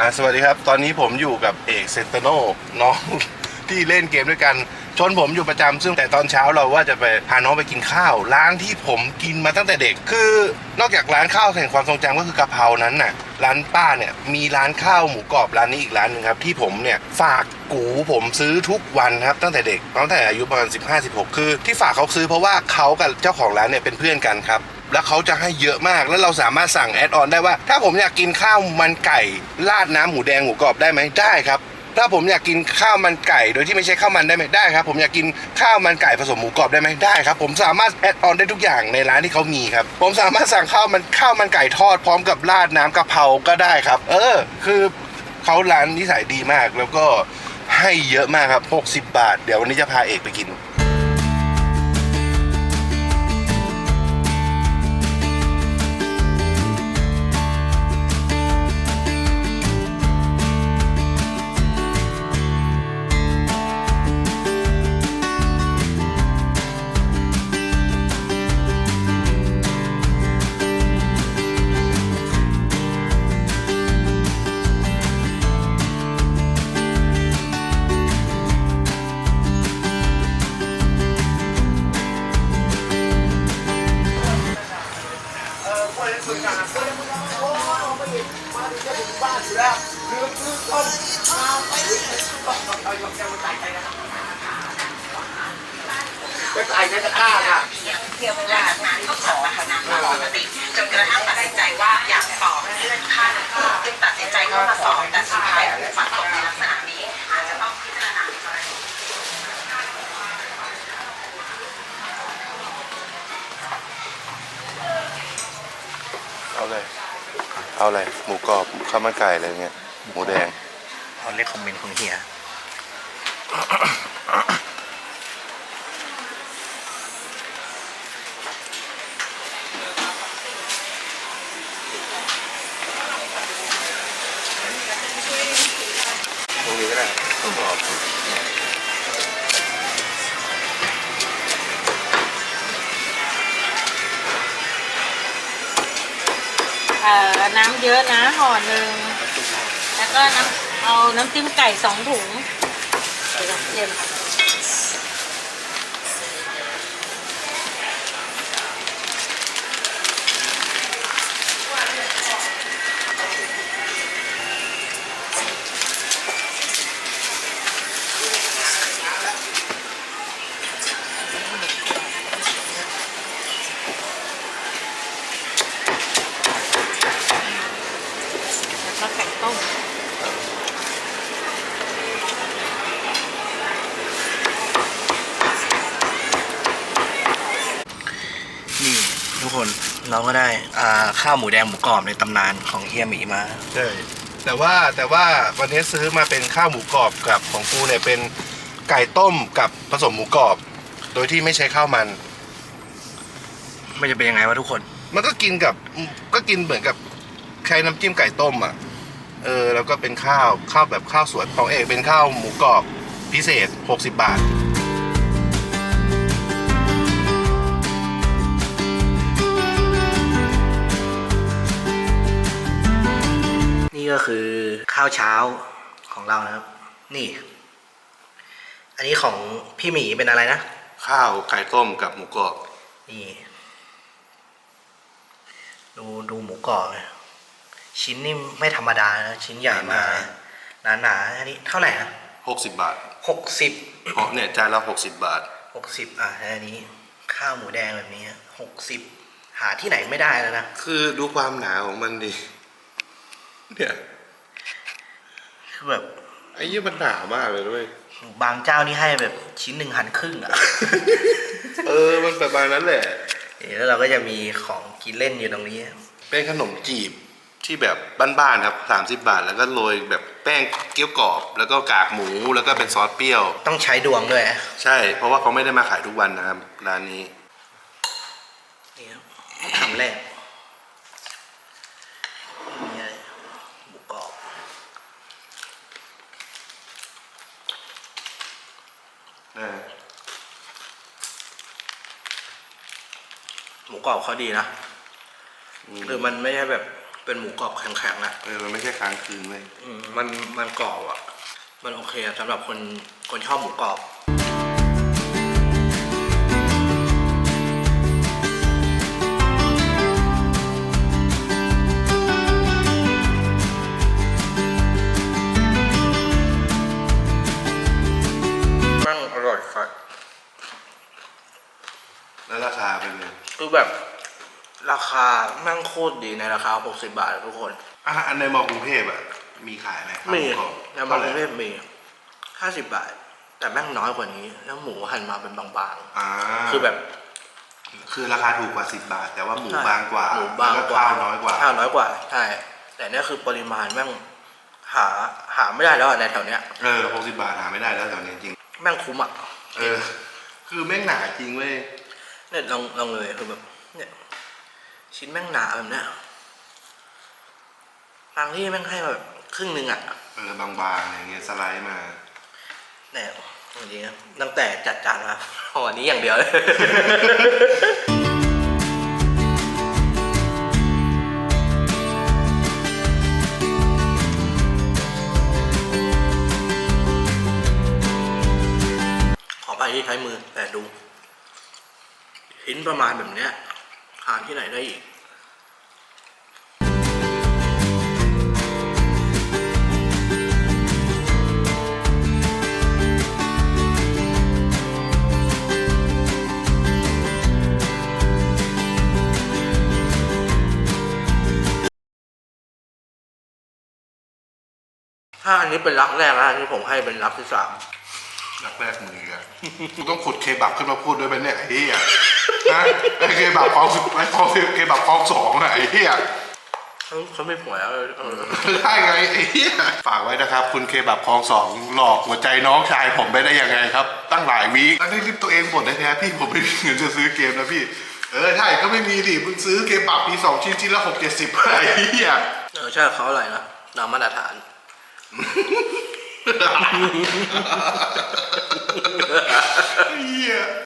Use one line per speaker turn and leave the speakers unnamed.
อ่าสวัสดีครับ ตอนนี้ผมอยู่กับเอกเซนเตโนน้อง ที่เล่นเกมด้วยกัน ชนผมอยู่ประจำซึ่งแต่ตอนเช้าเราว่าจะไปพาน้องไปกินข้าว ร้านที่ผมกินมาตั้งแต่เด็ก คือนอกจากร้านข้าวแห่งความทรงจำก็คือกะเพรานั้นน่ะ ร้านป้าเนี่ยมีร้านข้าวหมูกรอบร้านนี้อีกร้านหนึ่งครับ ที่ผมเนี่ยฝากกูผมซื้อทุกวันครับ ตั้งแต่เด็กตั้งแต่อายุประมาณ15 16 คือที่ฝากเขาซื้อเพราะว่าเขากับเจ้าของร้านเนี่ยเป็นเพื่อนกันครับ แล้วเขาจะให้เยอะมาก แล้วเราสามารถสั่งแอดออนได้ว่า ถ้าผมอยากกินข้าวมันไก่ราดน้ำหมูแดงหมูกรอบได้ไหมได้ครับ ถ้าผมอยากกินข้าวมันไก่ โดยที่ไม่ใช่ข้าวมันได้ไหมได้ครับ ผมอยากกินข้าวมันไก่ผสมหมูกรอบได้ไหมได้ครับ ผมสามารถแอดออนได้ทุกอย่างในร้านที่เขามีครับ ผมสามารถสั่งข้าวมันข้าวมันไก่ทอดพร้อมกับราดน้ำกะเพราก็ได้ครับ เออ คือเขาร้านนิสัยดีมากแล้วก็ให้เยอะมากครับ 60 บาท เดี๋ยววันนี้จะพาเอกไปกิน
จะตายจะฆ่าอะ
เที่ยวไม่ได้งานก็ขอค่ะงานปกติจนกระทั่งตัดสินใจว่าอยากสอบเลื่อนขั้นจึงตัดสินใจเข้ามาสอบแต่สุดท้ายฝันตกในลักษณะนี้อาจจะต้องพิจารณาในกร
เอาเลย เอาเลย หมูกรอบข้าวมันไก่อะไรเงี้ย หมูแดง
เอาเล็กคอมเมนต์ของเฮีย
ตรงนี้ก็ได้หมูกรอบ
เอ่อน้ำเยอะนะห่อหนึ่งแล้ว ก็น้ำเอาน้ำจิ้มไก่สองถุงเดี๋ยวเยวแล้วก็ไก่ต้ม
นี่ทุกคน เราก็ได้อ่าข้าวหมูแดงหมูกรอบในตำนานของเฮียหมีมา
ใช่แต่ว่าแต่ว่าวันนี้ซื้อมาเป็นข้าวหมูกรอบกับของกูเนี่ยเป็นไก่ต้มกับผสมหมูกรอบ โดยที่ไม่ใช้ข้าวมัน
ไม่จะเป็นยังไงวะทุกคน
มันก็กินกับก็กินเหมือนกับใช้น้ำจิ้มไก่ต้มอะเออแล้วก็เป็นข้าวข้าวแบบข้าวสวนของเอกเป็นข้าวหมูกรอบพิเศษ 60 บาท
ก็คือข้าวเช้าของเรานะครับ นี่ อันนี้ของพี่หมีเป็นอะไรนะ
ข้าวไก่ต้มกับหมูกรอบ
นี่ ดูดูหมูกรอบนะชิ้นนี่ไม่ธรรมดานะชิ้นใหญ่มากหนาหนาๆอันนี้เท่าไหร่นะ
60บาท
หกสิบ
เพราะเนี่ยจานละ60บาท
หกสิบอะแล้วอันนี้ ข้าวหมูแดงแบบนี้หกสิบหาที่ไหนไม่ได้แล้วนะ
คือดูความหนาของมันดิ เนี่ย
คือแบบ
ไอ้ยี่มันหนามากเลยด้วย
บางเจ้านี่ให้แบบชิ้นหนึ่งหันครึ่งอะ
เออมันประมาณนั้นแหละ
แล้วเราก็จะมีของกินเล่นอยู่ตรงนี้
เป็นขนมจีบที่แบบบ้านๆครับ30บาท แล้วก็โรยแบบแป้งเกี๊ยวกรอบ แล้วก็กากหมูแล้วก็เป็นซอสเปรี้ยว
ต้องใช้ดวงด้วย
ใช่ เพราะว่าเขาไม่ได้มาขายทุกวันนะครับร้านนี้
นี่ครับคำแรกนี่อะไรหมูกรอบ
อ่า
หมูกรอบเขาดีนะคือมันไม่ใช่แบบเป็นหมูกรอบแข็งๆนะ
เออมันไม่ใช่ค้างคืนเลย
อืมมันมันกรอบอะ มันโอเคอะสำหรับคนคนชอบหมูกรอบ มันอร่อยครับ
แล้วราคาเป็นไง
คือแบบราคาแม่งโคตรดีในราคา 60 บาทอะทุกคน
อะอันในมอกรุงเทพอะ มีขายไหม
มี
ข้าวห
ใน
กรอบ
บางประเทศมี 50 บาท แต่แม่งน้อยกว่านี้ แล้วหมูหั่นมาเป็นบาง
อ่า
ๆ คือแบบ
คือราคาถูกกว่า 10 บาท แต่ว่าหมู
ใช่
บางกว่า
หมูบาง
แล้ว
กว่า
ข้าวน้อยกว่า
ข้าวน้อยกว่า ใช่ แต่เนี่ยคือปริมาณแม่งหาหาไม่ได้แล้วอะในแถวเนี้ย
เออ60 บาทหาไม่ได้แล้วแถวนี้จริง
แม่งคุ้มอะ
เออ คือแม่งหนาจริงเว้ย
เนี่ยลองลองเลยคือแบบเนี่ยชิ้นแม่งหนาแบบเนี้ยบางที่แม่งให้มาแบบครึ่งหนึงอะ
เออบางๆอะไรเงี้ยสไลด์มา
เนี่ยจริงๆนะตั้งแต่จัดจานมาห่อนี้อย่างเดียวเลย ช้มือแต่ดูชิ้นประมาณแบบเนี้ยหาที่ไหนได้อีกถ้าอันนี้เป็นรักแรกนะอันนี้ผมให้เป็นรักที่สาม
รักแรกมืออะกูต้องขุดเคบับขึ้นมาพูดด้วยไหมเนี่ยไอ้เหี้ยนะไอ้เคบับคลองสิบไอ้คลองเคบับคลองสองอะไอ้เหี้ย
เขาเขาไม่ผัวแล้วเออ
ได้ไงไอ้เหี้ยฝากไว้นะครับ คุณเคบับคลองสองหลอกหัวใจน้องชายผมไปได้ยังไงครับ ตั้งหลายวีคตั้งที่รีบตัวเองบ่นได้แท้ๆพี่ผมไม่มีเงินจะซื้อเกมนะพี่ เออใช่ก็ไม่มีดิมึงซื้อเกมบับมีสองชิ้นชิ้นละหกเจ็ดสิบไอ้เหี้ย
เออใช่เขาอะไรนะตามมาตรฐาน
เหี้ย